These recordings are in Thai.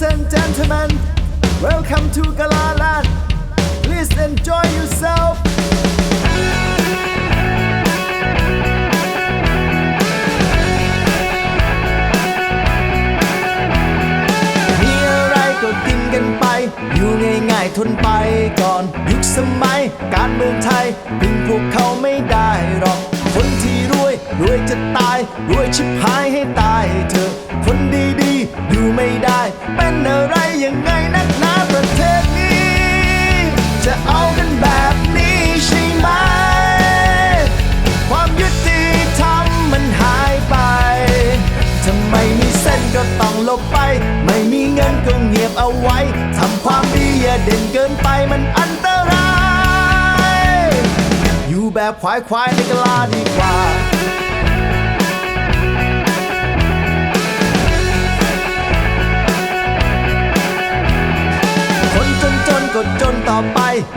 Ladies and gentlemen, welcome to Galalan. Please enjoy yourself. มีอะไรก็กินกันไป อยู่ง่ายๆทนไปก่อน ยุคสมัยการเมืองไทยพึ่งพวกเขาไม่ได้หรอก คนที่รวยรวยจะตาย รวยชิบหายให้ตายเถอะ เอาไว้ ทำความดีอย่าเด่นเกินไปมันอันตราย อยู่แบบควายควายๆในกลาดีกว่า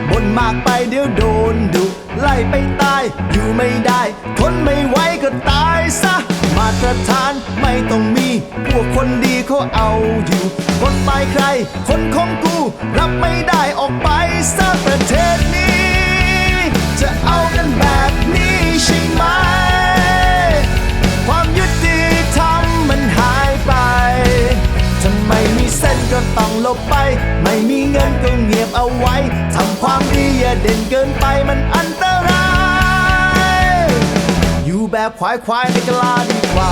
บนมากไปเดี๋ยวโดนดุไล่ไปตาย อยู่ไม่ได้ ทนไม่ไหวก็ตายซะ มาตรฐานไม่ต้องมี พวกคนดีเขาเอาอยู่คนไปใคร คนของกู รับไม่ได้ออกไปซะประเทศนี้ ไม่มีเงินก็เงียบเอาไว้ทำความดีอย่าเด่นเกินไปมันอันตราย อยู่แบบควายควายๆในกลาดีกว่า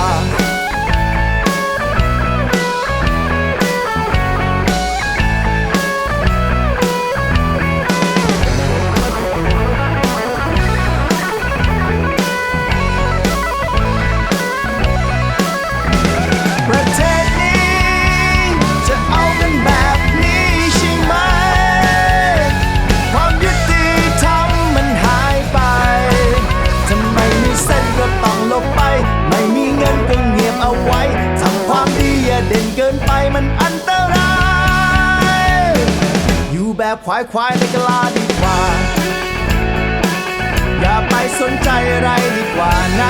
แบบควายควายๆในกลาดีกว่า อย่าไปสนใจอะไรดีกว่านะ